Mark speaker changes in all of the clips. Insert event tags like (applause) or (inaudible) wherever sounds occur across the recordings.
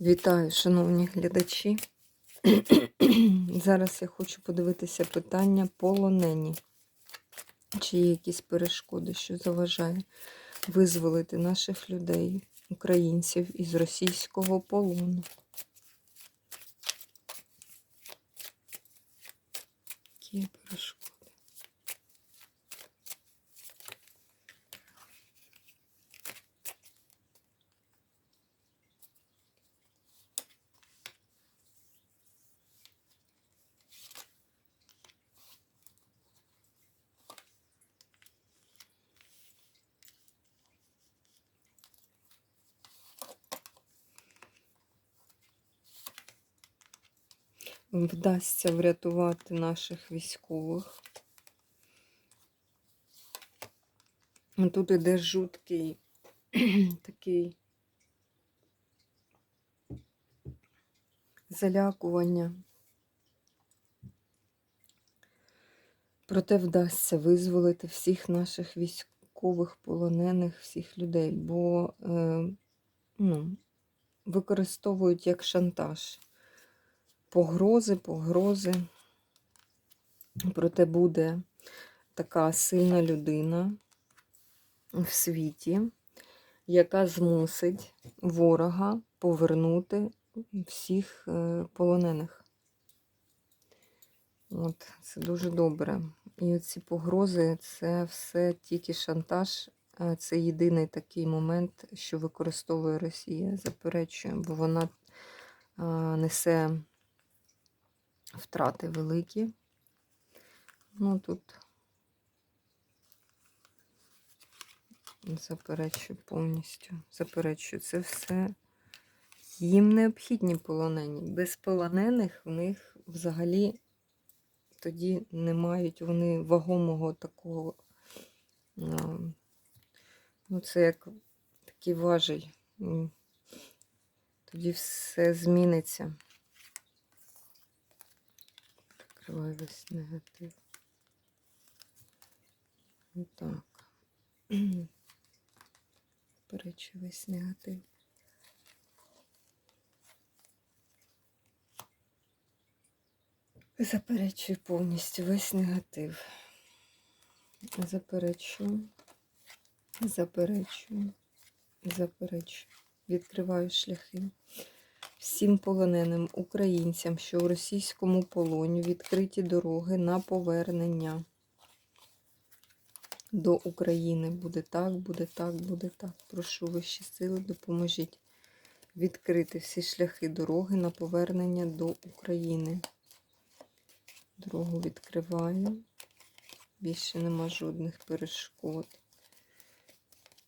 Speaker 1: Вітаю, шановні глядачі. (clears throat) Зараз я хочу подивитися питання полонені. Чи є якісь перешкоди, що заважає визволити наших людей, українців із російського полону? Які перешкоди? Вдасться врятувати наших військових. Тут іде жуткий (clears throat) такий залякування. Проте вдасться визволити всіх наших військових полонених, всіх людей, бо е, ну, використовують як шантаж погрози, погрози. Проте буде така сильна людина в світі, яка змусить ворога повернути всіх е, полонених. От, Це дуже добре. І ці погрози це все тільки шантаж. Це єдиний такий момент, що використовує Росія, заперечує, бо вона несе втрати великі. Ну тут заперечую повністю. Заперечую це все. Їм необхідні полонені. Без полонених в них взагалі тоді не мають вони вагомого такого. Ну, це як такий важий. Тоді все зміниться. Закриваю весь негатив. Отак. Перечу весь негатив. Заперечую повністю весь негатив. Заперечую, заперечую, заперечую. Відкриваю шляхи всім полоненим українцям, що у російському полоні відкриті дороги на повернення до України. Буде так, буде так, буде так. Прошу вищі сили, допоможіть відкрити всі шляхи дороги на повернення до України. Дорогу відкриваю. Більше нема жодних перешкод.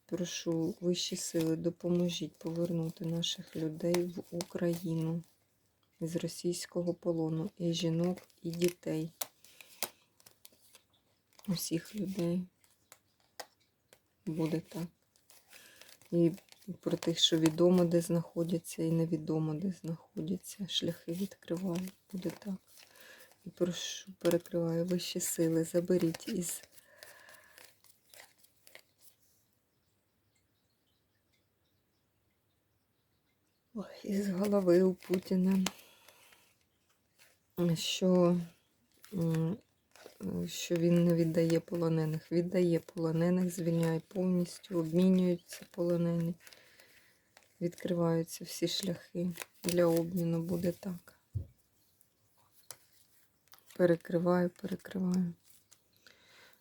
Speaker 1: Прошу вищі сили, допоможіть повернути наших людей в Україну з російського полону і жінок, і дітей. Усіх людей буде так. І про тих, що відомо, де знаходяться, і невідомо, де знаходяться. Шляхи відкриваю, буде так. І прошу, перекриваю вищі сили, заберіть із із голови у Путіна, що що він не віддає полонених. Віддає полонених, звільняє повністю, обмінюються полонені, відкриваються всі шляхи для обміну, буде так. Перекриваю, перекриваю.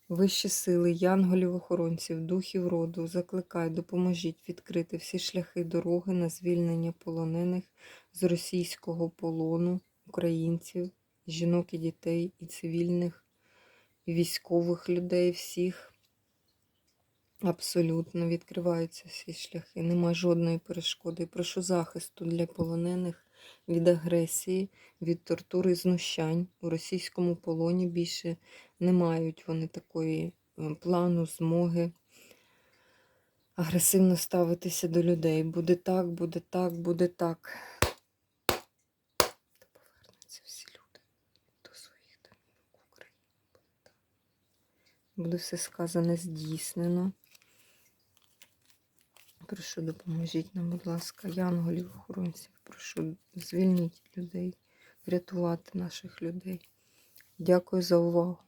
Speaker 1: Вищі сили, янголів-охоронців, духів роду, закликай, допоможіть відкрити всі шляхи дороги на звільнення полонених з російського полону українців, жінок і дітей, і цивільних, і військових людей, всіх. Абсолютно відкриваються всі шляхи. Нема жодної перешкоди. Прошу захисту для полонених від агресії, від тортури знущань. У російському полоні більше не мають вони такої е, плану, змоги агресивно ставитися до людей. Буде так, буде так, буде так. Та повернуться всі люди до своїх домівок так. Буде все сказане здійснено. Прошу, допоможіть нам, будь ласка, янголів, охоронців. Прошу, звільніть людей, врятувати наших людей. Дякую за увагу.